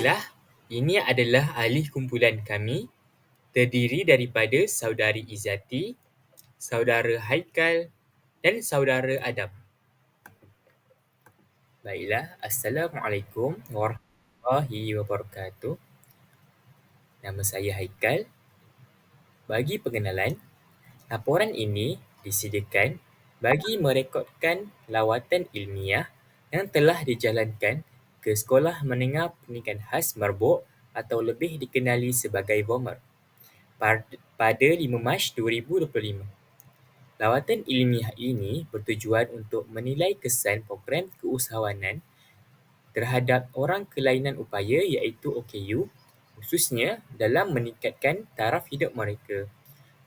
Baiklah, ini adalah ahli kumpulan kami terdiri daripada saudari Izzati, saudara Haikal dan saudara Adam. Baiklah, Assalamualaikum warahmatullahi wabarakatuh. Nama saya Haikal. Bagi pengenalan, laporan ini disediakan bagi merekodkan lawatan ilmiah yang telah dijalankan ke Sekolah Menengah Pendidikan Khas Merbuk atau lebih dikenali sebagai VOMER pada 5 Mac 2025. Lawatan ilmiah ini bertujuan untuk menilai kesan program keusahawanan terhadap orang kelainan upaya iaitu OKU khususnya dalam meningkatkan taraf hidup mereka.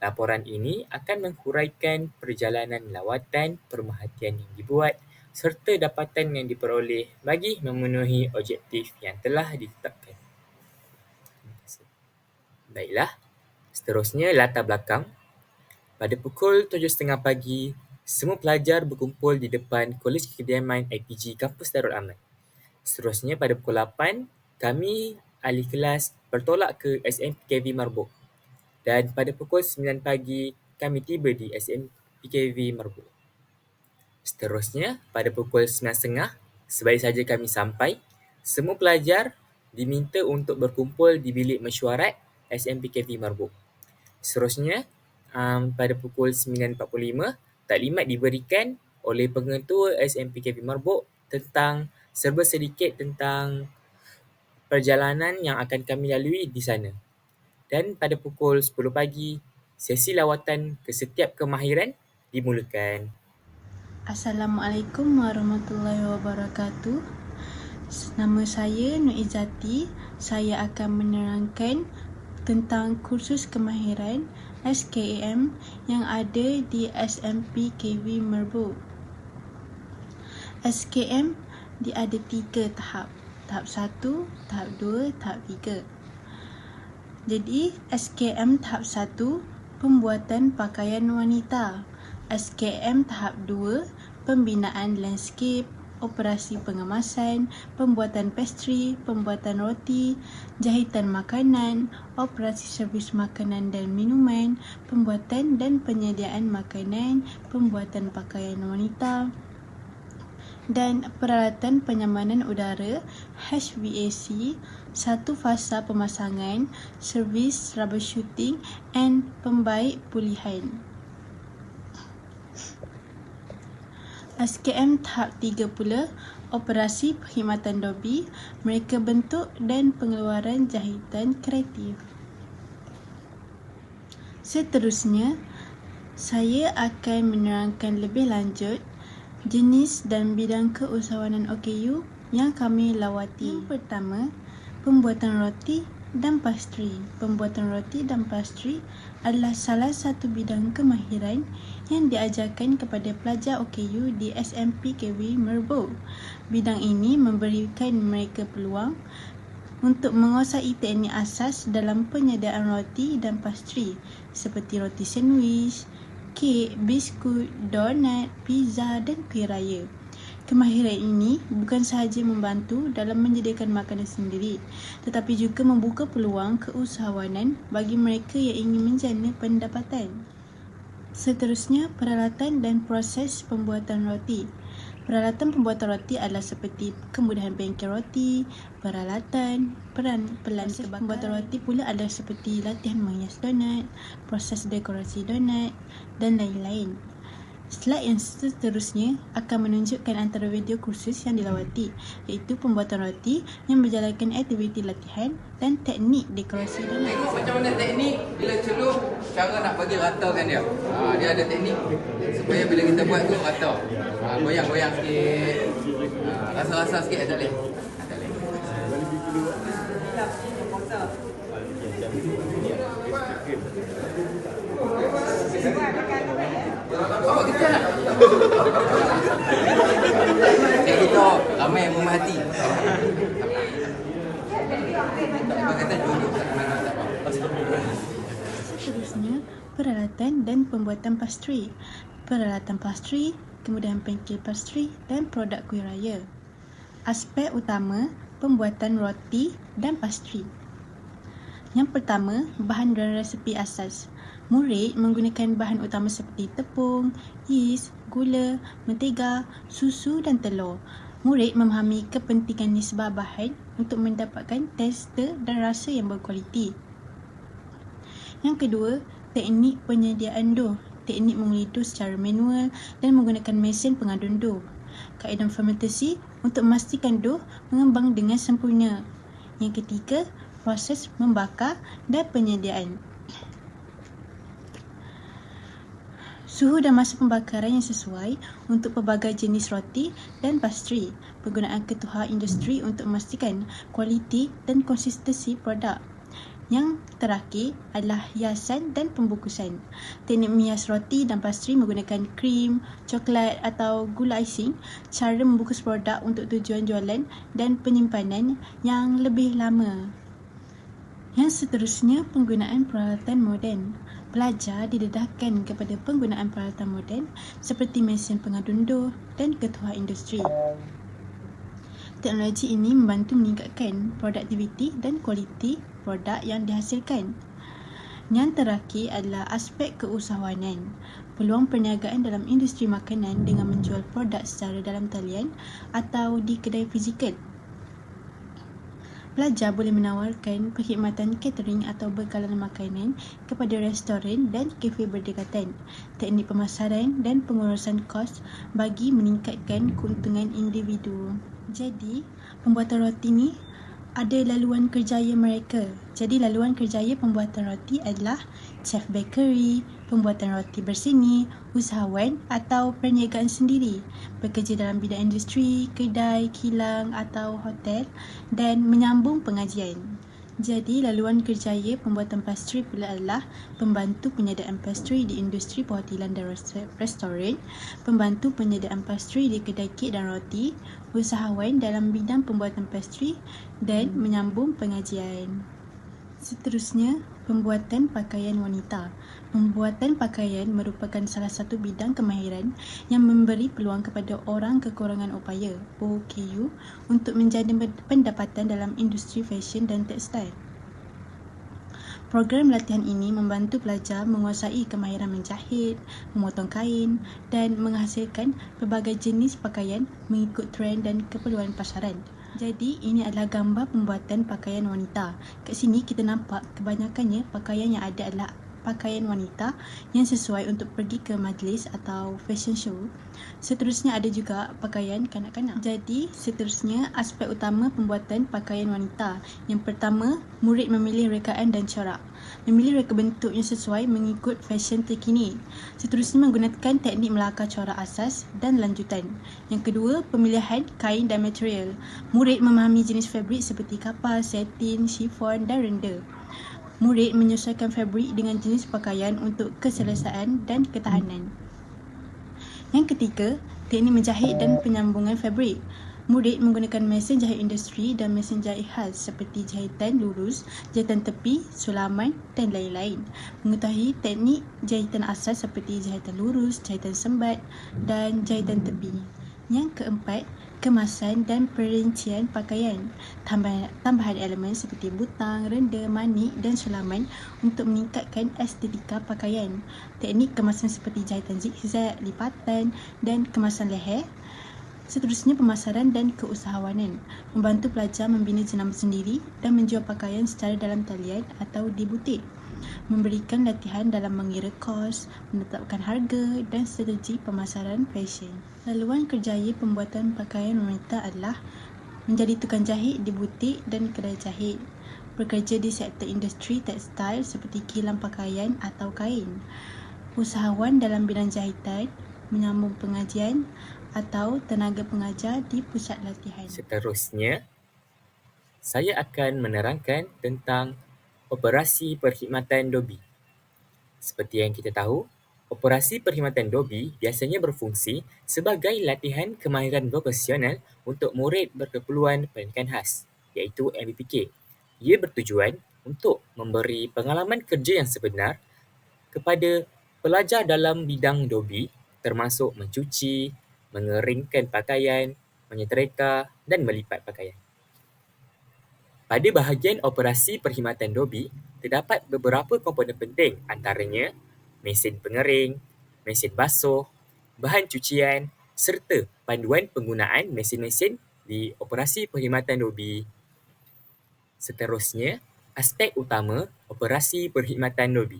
Laporan ini akan menghuraikan perjalanan lawatan, pemerhatian yang dibuat serta dapatan yang diperoleh bagi memenuhi objektif yang telah ditetapkan. Baiklah, seterusnya latar belakang. Pada pukul 7.30 pagi, semua pelajar berkumpul di depan Kolej Kediaman IPG Kampus Darul Aman. Seterusnya pada pukul 8, kami ahli kelas bertolak ke SMPKV Merbuk. Dan pada pukul 9 pagi, kami tiba di SMPKV Merbuk. Seterusnya, pada pukul 9.30, sebaik saja kami sampai, semua pelajar diminta untuk berkumpul di bilik mesyuarat SMPKV Merbuk. Seterusnya, um, pada pukul 9.45, taklimat diberikan oleh pengetua SMPKV Merbuk tentang serba sedikit tentang perjalanan yang akan kami lalui di sana. Dan pada pukul 10 pagi, sesi lawatan ke setiap kemahiran dimulakan. Assalamualaikum warahmatullahi wabarakatuh. Nama saya Nur Izzati. Saya akan menerangkan tentang kursus kemahiran SKAM yang ada di SMP KV Merbuk. SKM dia ada tiga tahap. Tahap satu, tahap dua, tahap tiga. Jadi SKM tahap satu, pembuatan pakaian wanita. SKM tahap dua, pembinaan landscape, operasi pengemasan, pembuatan pastry, pembuatan roti, jahitan makanan, operasi servis makanan dan minuman, pembuatan dan penyediaan makanan, pembuatan pakaian wanita dan peralatan penyamanan udara HVAC, satu fasa pemasangan, servis rubber shooting and pembaik pulihan. SKM tahap 3 pula operasi perkhidmatan dobi, mereka bentuk dan pengeluaran jahitan kreatif. Seterusnya, saya akan menerangkan lebih lanjut jenis dan bidang keusahawanan OKU yang kami lawati. Yang pertama, pembuatan roti dan pastry. Pembuatan roti dan pastry adalah salah satu bidang kemahiran yang diajarkan kepada pelajar OKU di SMP KW Merbau. Bidang ini memberikan mereka peluang untuk menguasai teknik asas dalam penyediaan roti dan pastry seperti roti sandwich, kek, biskut, donat, pizza dan kuih raya. Kemahiran ini bukan sahaja membantu dalam menyediakan makanan sendiri tetapi juga membuka peluang keusahawanan bagi mereka yang ingin menjana pendapatan. Seterusnya, peralatan dan proses pembuatan roti. Peralatan pembuatan roti adalah seperti kemudahan bengkel roti, peralatan, peran pelan pembuatan roti pula adalah seperti latihan menghias donat, proses dekorasi donat dan lain-lain. Slide yang seterusnya akan menunjukkan antara video kursus yang dilawati iaitu pembuatan roti yang berjalankan aktiviti latihan dan teknik dekorasi dan Tengok macam mana teknik bila celup cara nak bagi ratakan dia. Ha, dia ada teknik supaya bila kita buat tu rata. Ha, goyang-goyang sikit. Ha, rasa-rasa sikit ada leh. Ada leh. Kita ramai yang memahati. Abang kata duduk kat mana tak apa. Seterusnya, peralatan dan pembuatan pastry. Peralatan pastry, kemudian bengkel pastry dan produk kuih raya. Aspek utama pembuatan roti dan pastri. Yang pertama, bahan dan resepi asas. Murid menggunakan bahan utama seperti tepung, yeast, gula, mentega, susu dan telur. Murid memahami kepentingan nisbah bahan untuk mendapatkan tekstur dan rasa yang berkualiti. Yang kedua, teknik penyediaan dough. Teknik memulih dough secara manual dan menggunakan mesin pengadun dough. Kaedah fermentasi untuk memastikan dough mengembang dengan sempurna. Yang ketiga, proses membakar dan penyediaan. Suhu dan masa pembakaran yang sesuai untuk pelbagai jenis roti dan pastri. Penggunaan ketuhar industri untuk memastikan kualiti dan konsistensi produk. Yang terakhir adalah hiasan dan pembungkusan. Teknik menghias roti dan pastri menggunakan krim, coklat atau gula icing, cara membungkus produk untuk tujuan jualan dan penyimpanan yang lebih lama. Yang seterusnya, penggunaan peralatan moden. Pelajar didedahkan kepada penggunaan peralatan moden seperti mesin pengadun doh dan ketua industri. Teknologi ini membantu meningkatkan produktiviti dan kualiti produk yang dihasilkan. Yang terakhir adalah aspek keusahawanan. Peluang perniagaan dalam industri makanan dengan menjual produk secara dalam talian atau di kedai fizikal Pelajar boleh menawarkan perkhidmatan catering atau bekalan makanan kepada restoran dan kafe berdekatan, teknik pemasaran dan pengurusan kos bagi meningkatkan keuntungan individu. Jadi, pembuatan roti ni ada laluan kerjaya mereka. Jadi laluan kerjaya pembuatan roti adalah chef bakery, pembuatan roti bersini, usahawan atau perniagaan sendiri, bekerja dalam bidang industri, kedai, kilang atau hotel dan menyambung pengajian. Jadi, laluan kerjaya pembuatan pastri pula adalah pembantu penyediaan pastri di industri perhotelan dan restoran, pembantu penyediaan pastri di kedai kek dan roti, usahawan dalam bidang pembuatan pastri dan menyambung pengajian. Seterusnya, pembuatan pakaian wanita. Pembuatan pakaian merupakan salah satu bidang kemahiran yang memberi peluang kepada orang kekurangan upaya OKU untuk menjadi pendapatan dalam industri fashion dan tekstil. Program latihan ini membantu pelajar menguasai kemahiran menjahit, memotong kain dan menghasilkan pelbagai jenis pakaian mengikut trend dan keperluan pasaran. Jadi ini adalah gambar pembuatan pakaian wanita. Kat sini kita nampak kebanyakannya pakaian yang ada adalah pakaian wanita yang sesuai untuk pergi ke majlis atau fashion show. Seterusnya ada juga pakaian kanak-kanak. Jadi seterusnya aspek utama pembuatan pakaian wanita. Yang pertama, murid memilih rekaan dan corak memilih reka bentuk yang sesuai mengikut fashion terkini. Seterusnya menggunakan teknik melakar corak asas dan lanjutan. Yang kedua, pemilihan kain dan material. Murid memahami jenis fabrik seperti kapal, satin, chiffon dan renda. Murid menyesuaikan fabrik dengan jenis pakaian untuk keselesaan dan ketahanan. Yang ketiga, teknik menjahit dan penyambungan fabrik. Murid menggunakan mesin jahit industri dan mesin jahit khas seperti jahitan lurus, jahitan tepi, sulaman dan lain-lain. Mengetahui teknik jahitan asas seperti jahitan lurus, jahitan sembat dan jahitan tepi. Yang keempat, kemasan dan perincian pakaian. Tambahan, tambahan elemen seperti butang, renda, manik dan sulaman untuk meningkatkan estetika pakaian. Teknik kemasan seperti jahitan zigzag, lipatan dan kemasan leher Seterusnya pemasaran dan keusahawanan membantu pelajar membina jenama sendiri dan menjual pakaian secara dalam talian atau di butik. Memberikan latihan dalam mengira kos, menetapkan harga dan strategi pemasaran fashion. Laluan kerjaya pembuatan pakaian wanita adalah menjadi tukang jahit di butik dan kedai jahit. Bekerja di sektor industri tekstil seperti kilang pakaian atau kain. Usahawan dalam bidang jahitan, menyambung pengajian atau tenaga pengajar di pusat latihan. Seterusnya, saya akan menerangkan tentang operasi perkhidmatan Dobi. Seperti yang kita tahu, operasi perkhidmatan Dobi biasanya berfungsi sebagai latihan kemahiran profesional untuk murid berkeperluan pendidikan khas, iaitu MBPK. Ia bertujuan untuk memberi pengalaman kerja yang sebenar kepada pelajar dalam bidang Dobi termasuk mencuci, mengeringkan pakaian, menyetrika dan melipat pakaian. Pada bahagian operasi perkhidmatan Dobi, terdapat beberapa komponen penting antaranya mesin pengering, mesin basuh, bahan cucian serta panduan penggunaan mesin-mesin di operasi perkhidmatan Dobi. Seterusnya, aspek utama operasi perkhidmatan Dobi.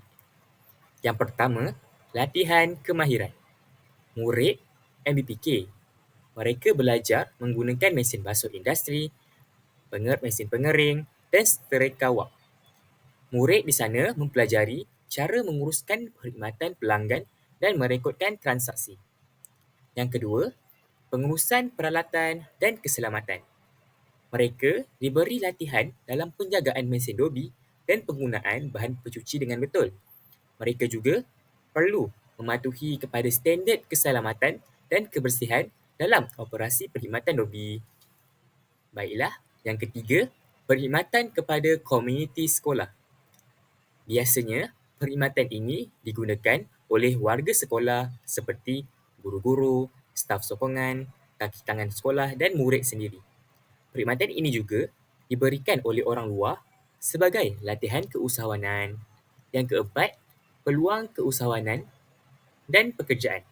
Yang pertama, latihan kemahiran. Murid MBPK, mereka belajar menggunakan mesin basuh industri, mesin pengering dan setrika wap. Murid di sana mempelajari cara menguruskan perkhidmatan pelanggan dan merekodkan transaksi. Yang kedua, pengurusan peralatan dan keselamatan. Mereka diberi latihan dalam penjagaan mesin Dobi dan penggunaan bahan pencuci dengan betul. Mereka juga perlu mematuhi kepada standard keselamatan dan kebersihan dalam operasi perkhidmatan Dobi. Baiklah, yang ketiga, perkhidmatan kepada komuniti sekolah. Biasanya, perkhidmatan ini digunakan oleh warga sekolah seperti guru-guru, staf sokongan, kaki tangan sekolah dan murid sendiri. Perkhidmatan ini juga diberikan oleh orang luar sebagai latihan keusahawanan. Yang keempat, peluang keusahawanan dan pekerjaan.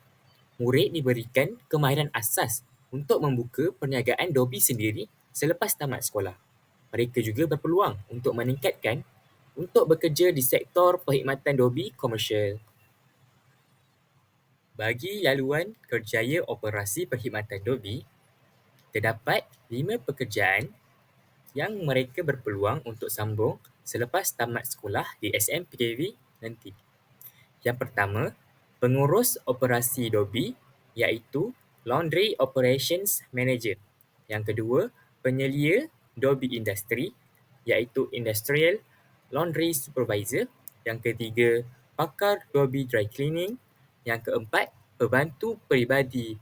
Murid diberikan kemahiran asas untuk membuka perniagaan Dobi sendiri selepas tamat sekolah. Mereka juga berpeluang untuk meningkatkan untuk bekerja di sektor perkhidmatan Dobi komersial. Bagi laluan kerjaya operasi perkhidmatan Dobi, terdapat lima pekerjaan yang mereka berpeluang untuk sambung selepas tamat sekolah di SMPKV nanti. Yang pertama, pengurus operasi Dobi iaitu Laundry Operations Manager. Yang kedua, penyelia Dobi Industry iaitu Industrial Laundry Supervisor. Yang ketiga, pakar Dobi Dry Cleaning. Yang keempat, pembantu peribadi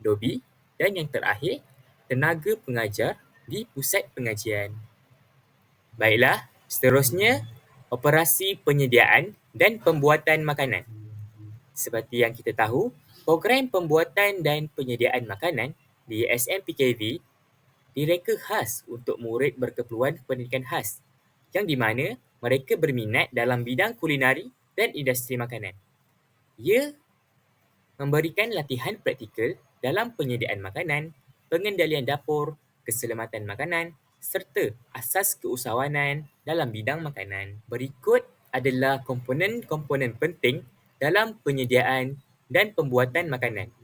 Dobi. Dan yang terakhir, tenaga pengajar di pusat pengajian. Baiklah, seterusnya operasi penyediaan dan pembuatan makanan. Seperti yang kita tahu, program pembuatan dan penyediaan makanan di SMPKV direka khas untuk murid berkeperluan pendidikan khas yang di mana mereka berminat dalam bidang kulinari dan industri makanan. Ia memberikan latihan praktikal dalam penyediaan makanan, pengendalian dapur, keselamatan makanan serta asas keusahawanan dalam bidang makanan. Berikut adalah komponen-komponen penting dalam penyediaan dan pembuatan makanan.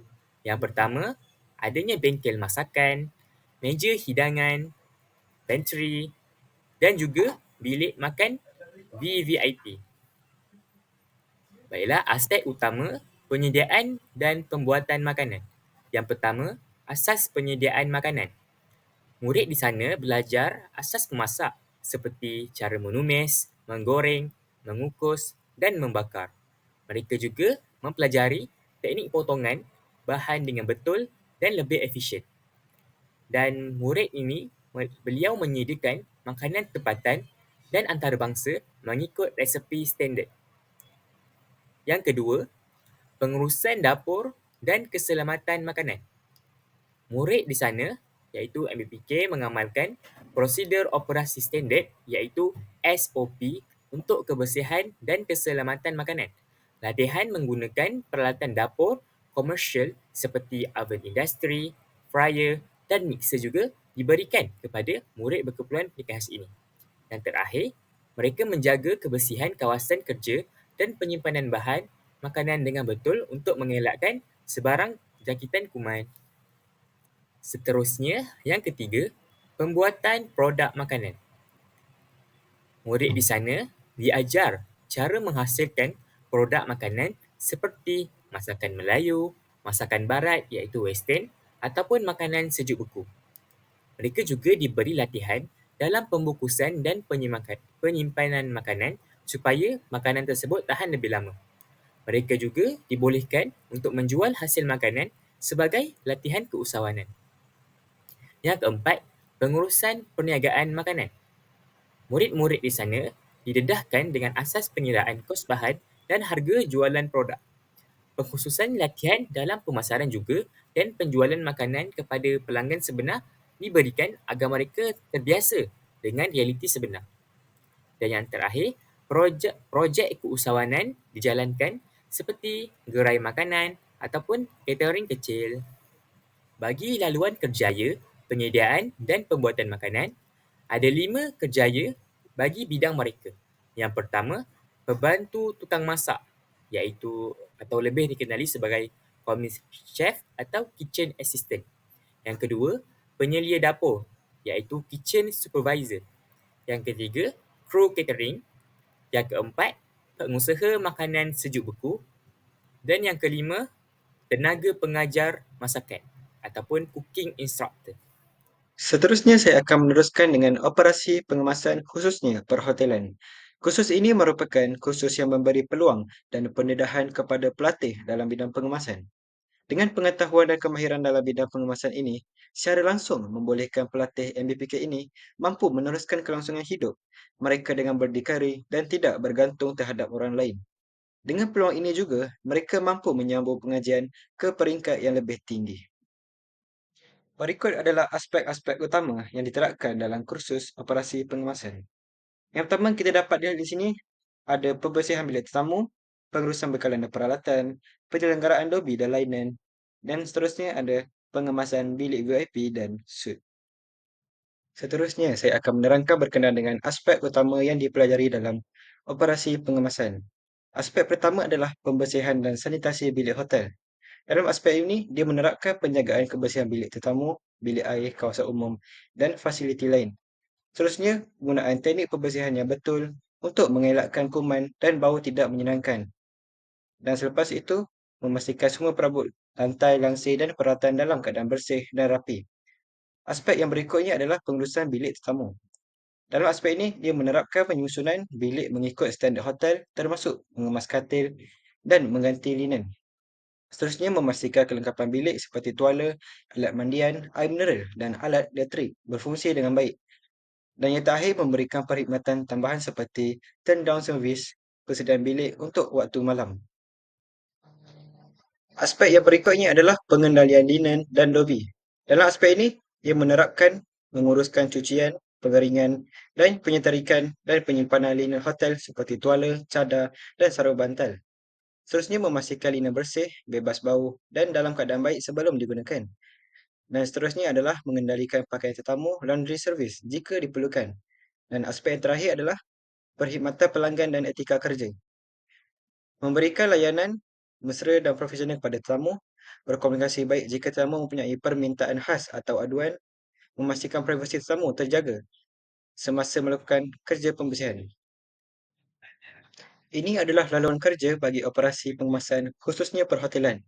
Yang pertama, adanya bengkel masakan, meja hidangan, pantry dan juga bilik makan VVIP. Baiklah, aspek utama penyediaan dan pembuatan makanan. Yang pertama, asas penyediaan makanan. Murid di sana belajar asas memasak seperti cara menumis, menggoreng, mengukus dan membakar. Mereka juga mempelajari teknik potongan bahan dengan betul dan lebih efisien dan murid ini beliau menyediakan makanan tempatan dan antarabangsa mengikut resepi standard. Yang kedua, pengurusan dapur dan keselamatan makanan. Murid di sana iaitu MBPK mengamalkan prosedur operasi standard iaitu SOP untuk kebersihan dan keselamatan makanan. Latihan menggunakan peralatan dapur komersial seperti oven industri, fryer dan mixer juga diberikan kepada murid berkeperluan khas ini. Dan terakhir, mereka menjaga kebersihan kawasan kerja dan penyimpanan bahan makanan dengan betul untuk mengelakkan sebarang jangkitan kuman. Seterusnya, yang ketiga, pembuatan produk makanan. Murid di sana diajar cara menghasilkan produk makanan seperti masakan Melayu, masakan barat iaitu western ataupun makanan sejuk beku. Mereka juga diberi latihan dalam pembukusan dan penyimpanan makanan supaya makanan tersebut tahan lebih lama. Mereka juga dibolehkan untuk menjual hasil makanan sebagai latihan keusahawanan. Yang keempat, pengurusan perniagaan makanan. Murid-murid di sana didedahkan dengan asas pengiraan kos bahan dan harga jualan produk pengkhususan latihan dalam pemasaran juga dan penjualan makanan kepada pelanggan sebenar diberikan agar mereka terbiasa dengan realiti sebenar. Dan yang terakhir, projek, projek keusahawanan dijalankan seperti gerai makanan ataupun catering kecil. Bagi laluan kerjaya, penyediaan dan pembuatan makanan, ada lima kerjaya bagi bidang mereka. Yang pertama, pembantu tukang masak iaitu atau lebih dikenali sebagai commis chef atau kitchen assistant. Yang kedua, penyelia dapur iaitu kitchen supervisor. Yang ketiga, kru catering. Yang keempat, pengusaha makanan sejuk beku. Dan yang kelima, tenaga pengajar masakan ataupun cooking instructor. Seterusnya saya akan meneruskan dengan operasi pengemasan khususnya perhotelan. Kursus ini merupakan kursus yang memberi peluang dan pendedahan kepada pelatih dalam bidang pengemasan. Dengan pengetahuan dan kemahiran dalam bidang pengemasan ini, secara langsung membolehkan pelatih MBPK ini mampu meneruskan kelangsungan hidup mereka dengan berdikari dan tidak bergantung terhadap orang lain. Dengan peluang ini juga, mereka mampu menyambung pengajian ke peringkat yang lebih tinggi. Berikut adalah aspek-aspek utama yang diterapkan dalam kursus operasi pengemasan. Yang pertama kita dapat lihat di sini ada pembersihan bilik tetamu, pengurusan bekalan dan peralatan, penyelenggaraan lobi dan lainan dan seterusnya ada pengemasan bilik VIP dan suite. Seterusnya saya akan menerangkan berkenaan dengan aspek utama yang dipelajari dalam operasi pengemasan. Aspek pertama adalah pembersihan dan sanitasi bilik hotel. Dalam aspek ini, dia menerapkan penjagaan kebersihan bilik tetamu, bilik air, kawasan umum dan fasiliti lain. Seterusnya, penggunaan teknik pembersihan yang betul untuk mengelakkan kuman dan bau tidak menyenangkan. Dan selepas itu, memastikan semua perabot lantai, langsir dan peralatan dalam keadaan bersih dan rapi. Aspek yang berikutnya adalah pengurusan bilik tetamu. Dalam aspek ini, dia menerapkan penyusunan bilik mengikut standard hotel termasuk mengemas katil dan mengganti linen. Seterusnya, memastikan kelengkapan bilik seperti tuala, alat mandian, air mineral dan alat elektrik berfungsi dengan baik dan yang terakhir memberikan perkhidmatan tambahan seperti turn down service persediaan bilik untuk waktu malam. Aspek yang berikutnya adalah pengendalian linen dan lobi. Dalam aspek ini, ia menerapkan menguruskan cucian, pengeringan dan penyetarikan dan penyimpanan linen hotel seperti tuala, cadar dan sarung bantal. Seterusnya memastikan linen bersih, bebas bau dan dalam keadaan baik sebelum digunakan. Dan seterusnya adalah mengendalikan pakaian tetamu laundry service jika diperlukan. Dan aspek yang terakhir adalah perkhidmatan pelanggan dan etika kerja. Memberikan layanan mesra dan profesional kepada tetamu, berkomunikasi baik jika tetamu mempunyai permintaan khas atau aduan, memastikan privasi tetamu terjaga semasa melakukan kerja pembersihan. Ini adalah laluan kerja bagi operasi pengemasan khususnya perhotelan.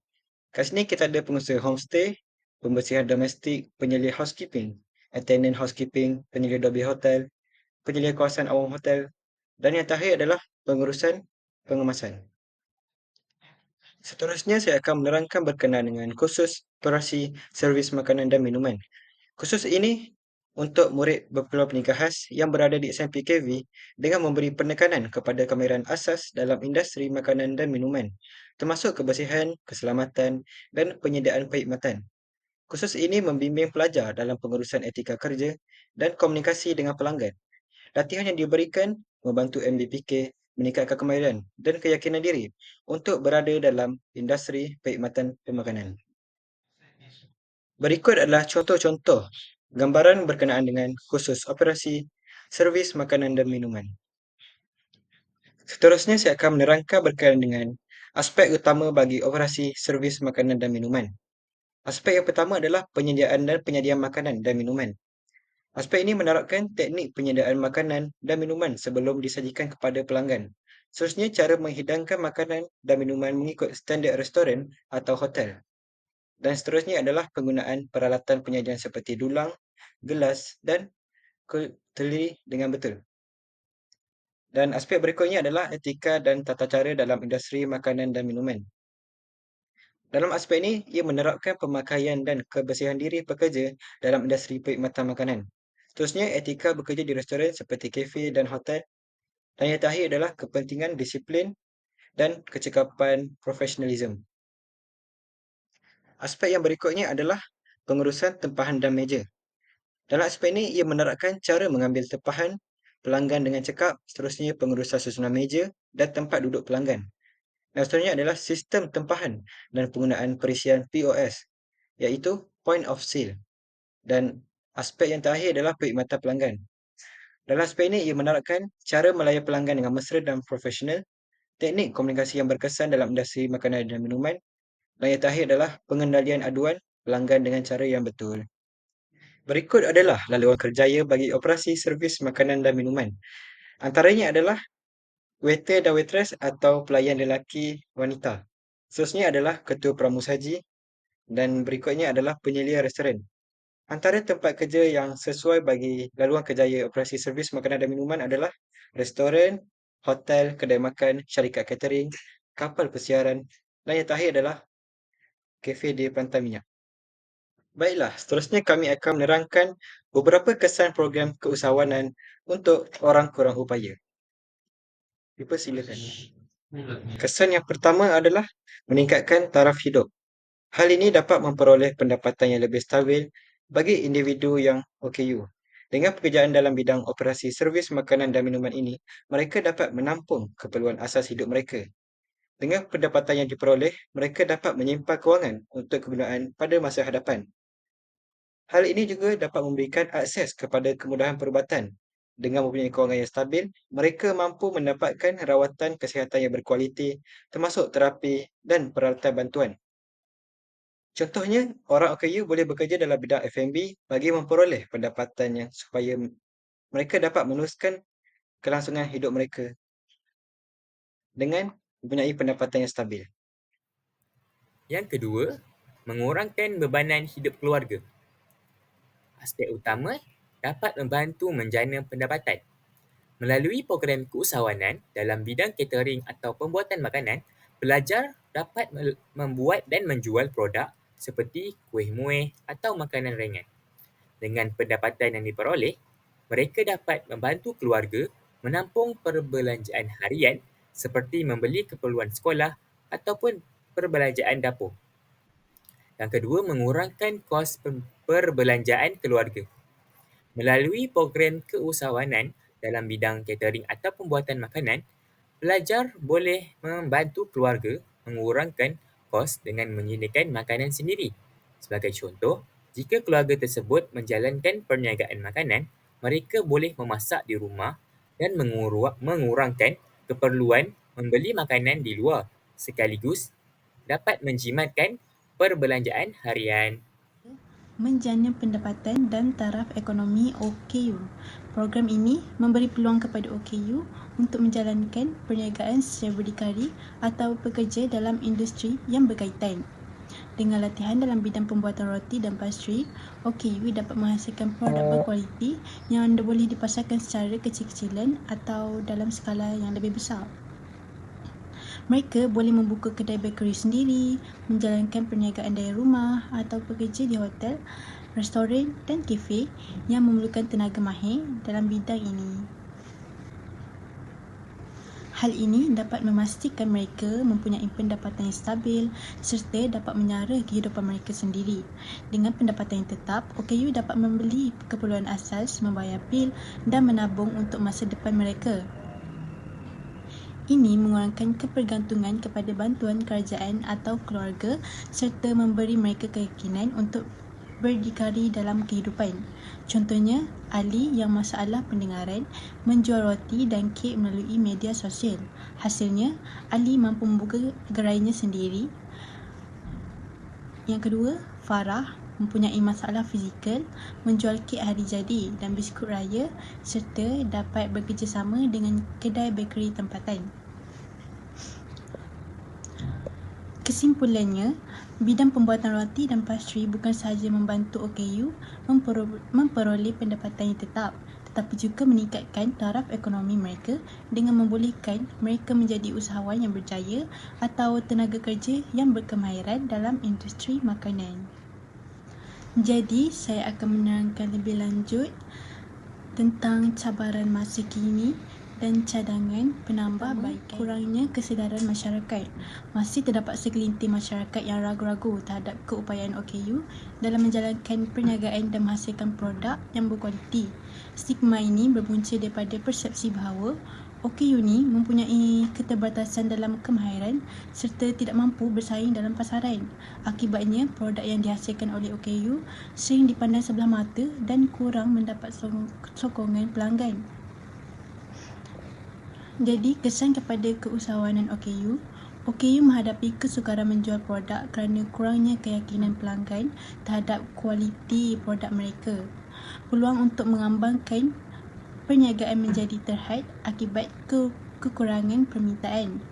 Kat sini kita ada pengusaha homestay, pembersihan domestik, penyelia housekeeping, attendant housekeeping, penyelia lobby hotel, penyelia kawasan awam hotel dan yang terakhir adalah pengurusan pengemasan. Seterusnya saya akan menerangkan berkenaan dengan kursus operasi servis makanan dan minuman. Kursus ini untuk murid berpeluang peningkat khas yang berada di SMPKV dengan memberi penekanan kepada kemahiran asas dalam industri makanan dan minuman termasuk kebersihan, keselamatan dan penyediaan perkhidmatan. Kursus ini membimbing pelajar dalam pengurusan etika kerja dan komunikasi dengan pelanggan. Latihan yang diberikan membantu MBPK meningkatkan kemahiran dan keyakinan diri untuk berada dalam industri perkhidmatan pemakanan. Berikut adalah contoh-contoh gambaran berkenaan dengan kursus operasi servis makanan dan minuman. Seterusnya saya akan menerangkan berkenaan dengan aspek utama bagi operasi servis makanan dan minuman. Aspek yang pertama adalah penyediaan dan penyediaan makanan dan minuman. Aspek ini menerapkan teknik penyediaan makanan dan minuman sebelum disajikan kepada pelanggan. Seterusnya, cara menghidangkan makanan dan minuman mengikut standard restoran atau hotel. Dan seterusnya adalah penggunaan peralatan penyajian seperti dulang, gelas dan teliri dengan betul. Dan aspek berikutnya adalah etika dan tata cara dalam industri makanan dan minuman. Dalam aspek ini, ia menerapkan pemakaian dan kebersihan diri pekerja dalam industri perkhidmatan makanan. Seterusnya, etika bekerja di restoran seperti kafe dan hotel. Dan yang terakhir adalah kepentingan disiplin dan kecekapan profesionalisme. Aspek yang berikutnya adalah pengurusan tempahan dan meja. Dalam aspek ini, ia menerapkan cara mengambil tempahan pelanggan dengan cekap, seterusnya pengurusan susunan meja dan tempat duduk pelanggan. Dan seterusnya adalah sistem tempahan dan penggunaan perisian POS, iaitu Point of Sale. Dan aspek yang terakhir adalah perkhidmatan pelanggan. Dalam aspek ini, ia menerapkan cara melayani pelanggan dengan mesra dan profesional, teknik komunikasi yang berkesan dalam industri makanan dan minuman, dan yang terakhir adalah pengendalian aduan pelanggan dengan cara yang betul. Berikut adalah laluan kerjaya bagi operasi servis makanan dan minuman. Antaranya adalah waiter dan waitress atau pelayan lelaki wanita. Seterusnya adalah ketua pramusaji dan berikutnya adalah penyelia restoran. Antara tempat kerja yang sesuai bagi laluan kerjaya operasi servis makanan dan minuman adalah restoran, hotel, kedai makan, syarikat catering, kapal persiaran dan yang terakhir adalah kafe di pantai minyak. Baiklah, seterusnya kami akan menerangkan beberapa kesan program keusahawanan untuk orang kurang upaya. Dipersilakan. Kesan yang pertama adalah meningkatkan taraf hidup. Hal ini dapat memperoleh pendapatan yang lebih stabil bagi individu yang OKU. Dengan pekerjaan dalam bidang operasi servis makanan dan minuman ini, mereka dapat menampung keperluan asas hidup mereka. Dengan pendapatan yang diperoleh, mereka dapat menyimpan kewangan untuk kegunaan pada masa hadapan. Hal ini juga dapat memberikan akses kepada kemudahan perubatan. Dengan mempunyai kewangan yang stabil, mereka mampu mendapatkan rawatan kesihatan yang berkualiti termasuk terapi dan peralatan bantuan. Contohnya, orang OKU boleh bekerja dalam bidang F&B bagi memperoleh pendapatan yang supaya mereka dapat meneruskan kelangsungan hidup mereka dengan mempunyai pendapatan yang stabil. Yang kedua, mengurangkan bebanan hidup keluarga. Aspek utama dapat membantu menjana pendapatan. Melalui program keusahawanan dalam bidang catering atau pembuatan makanan, pelajar dapat membuat dan menjual produk seperti kuih muih atau makanan ringan. Dengan pendapatan yang diperoleh, mereka dapat membantu keluarga menampung perbelanjaan harian seperti membeli keperluan sekolah ataupun perbelanjaan dapur. Yang kedua, mengurangkan kos perbelanjaan keluarga. Melalui program keusahawanan dalam bidang catering atau pembuatan makanan, pelajar boleh membantu keluarga mengurangkan kos dengan menyediakan makanan sendiri. Sebagai contoh, jika keluarga tersebut menjalankan perniagaan makanan, mereka boleh memasak di rumah dan mengurangkan keperluan membeli makanan di luar sekaligus dapat menjimatkan perbelanjaan harian. Menjana pendapatan dan taraf ekonomi OKU. Program ini memberi peluang kepada OKU untuk menjalankan perniagaan secara berdikari atau bekerja dalam industri yang berkaitan. Dengan latihan dalam bidang pembuatan roti dan pastry, OKU dapat menghasilkan produk berkualiti yang boleh dipasarkan secara kecil-kecilan atau dalam skala yang lebih besar. Mereka boleh membuka kedai bakery sendiri, menjalankan perniagaan dari rumah atau bekerja di hotel, restoran dan kafe yang memerlukan tenaga mahir dalam bidang ini. Hal ini dapat memastikan mereka mempunyai pendapatan yang stabil serta dapat menyara kehidupan mereka sendiri. Dengan pendapatan yang tetap, OKU dapat membeli keperluan asas, membayar bil dan menabung untuk masa depan mereka. Ini mengurangkan kepergantungan kepada bantuan kerajaan atau keluarga serta memberi mereka keyakinan untuk berdikari dalam kehidupan. Contohnya, Ali yang masalah pendengaran menjual roti dan kek melalui media sosial. Hasilnya, Ali mampu membuka gerainya sendiri. Yang kedua, Farah mempunyai masalah fizikal menjual kek hari jadi dan biskut raya serta dapat bekerjasama dengan kedai bakery tempatan. Kesimpulannya, bidang pembuatan roti dan pastry bukan sahaja membantu OKU memperoleh pendapatan yang tetap tetapi juga meningkatkan taraf ekonomi mereka dengan membolehkan mereka menjadi usahawan yang berjaya atau tenaga kerja yang berkemahiran dalam industri makanan. Jadi, saya akan menerangkan lebih lanjut tentang cabaran masa kini dan cadangan penambah baik kurangnya kesedaran masyarakat. Masih terdapat segelintir masyarakat yang ragu-ragu terhadap keupayaan OKU dalam menjalankan perniagaan dan menghasilkan produk yang berkualiti. Stigma ini berpunca daripada persepsi bahawa OKU ni mempunyai keterbatasan dalam kemahiran serta tidak mampu bersaing dalam pasaran. Akibatnya, produk yang dihasilkan oleh OKU sering dipandang sebelah mata dan kurang mendapat sokongan pelanggan. Jadi, kesan kepada keusahawanan OKU OKU menghadapi kesukaran menjual produk kerana kurangnya keyakinan pelanggan terhadap kualiti produk mereka. Peluang untuk mengembangkan perniagaan menjadi terhad akibat ke- kekurangan permintaan.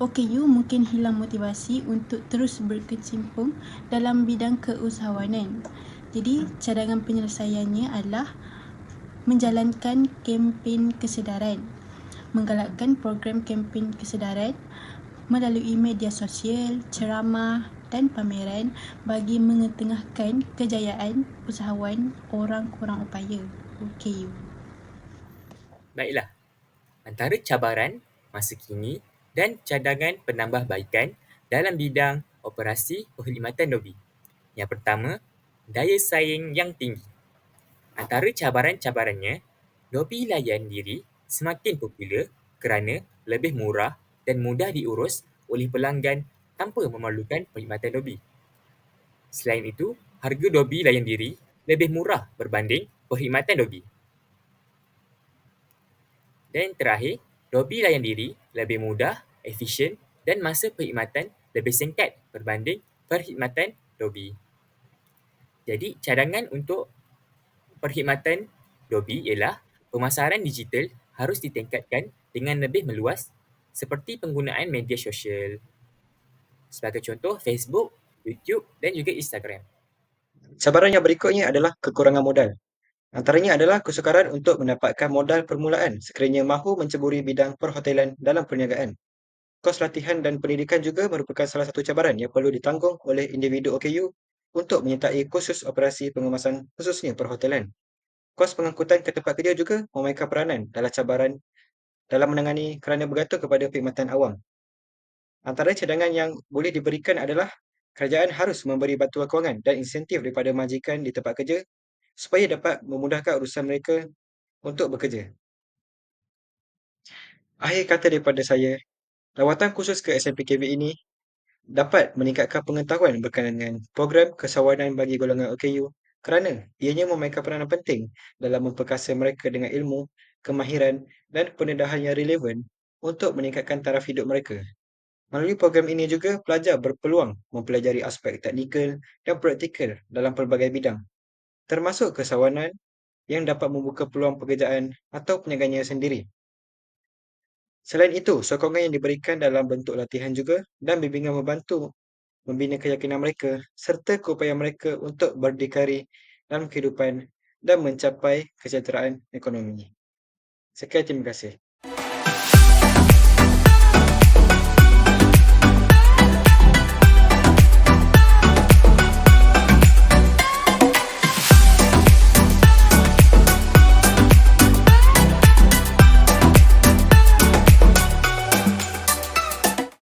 OKU mungkin hilang motivasi untuk terus berkecimpung dalam bidang keusahawanan. Jadi, cadangan penyelesaiannya adalah menjalankan kempen kesedaran, menggalakkan program kempen kesedaran melalui media sosial, ceramah dan pameran bagi mengetengahkan kejayaan usahawan orang kurang upaya. OKU. Baiklah, antara cabaran masa kini dan cadangan penambahbaikan dalam bidang operasi perkhidmatan lobi. Yang pertama, daya saing yang tinggi. Antara cabaran-cabarannya, lobi layan diri semakin popular kerana lebih murah dan mudah diurus oleh pelanggan tanpa memerlukan perkhidmatan lobi. Selain itu, harga lobi layan diri lebih murah berbanding perkhidmatan lobi. Dan terakhir, lobi layan diri lebih mudah, efisien dan masa perkhidmatan lebih singkat berbanding perkhidmatan lobi. Jadi, cadangan untuk perkhidmatan lobi ialah pemasaran digital harus ditingkatkan dengan lebih meluas seperti penggunaan media sosial. Sebagai contoh, Facebook, YouTube dan juga Instagram. Cabaran yang berikutnya adalah kekurangan modal. Antaranya adalah kesukaran untuk mendapatkan modal permulaan sekiranya mahu menceburi bidang perhotelan dalam perniagaan. Kos latihan dan pendidikan juga merupakan salah satu cabaran yang perlu ditanggung oleh individu OKU untuk menyertai kursus operasi pengemasan khususnya perhotelan. Kos pengangkutan ke tempat kerja juga memainkan peranan dalam cabaran dalam menangani kerana bergantung kepada perkhidmatan awam. Antara cadangan yang boleh diberikan adalah kerajaan harus memberi bantuan kewangan dan insentif daripada majikan di tempat kerja supaya dapat memudahkan urusan mereka untuk bekerja. Akhir kata daripada saya, lawatan khusus ke SMPKB ini dapat meningkatkan pengetahuan berkenaan dengan program kesawanan bagi golongan OKU kerana ianya memainkan peranan penting dalam memperkasa mereka dengan ilmu, kemahiran dan pendedahan yang relevan untuk meningkatkan taraf hidup mereka. Melalui program ini juga, pelajar berpeluang mempelajari aspek teknikal dan praktikal dalam pelbagai bidang termasuk kesawanan yang dapat membuka peluang pekerjaan atau perniagaannya sendiri. Selain itu, sokongan yang diberikan dalam bentuk latihan juga dan bimbingan membantu membina keyakinan mereka serta keupayaan mereka untuk berdikari dalam kehidupan dan mencapai kesejahteraan ekonomi. Sekian, terima kasih.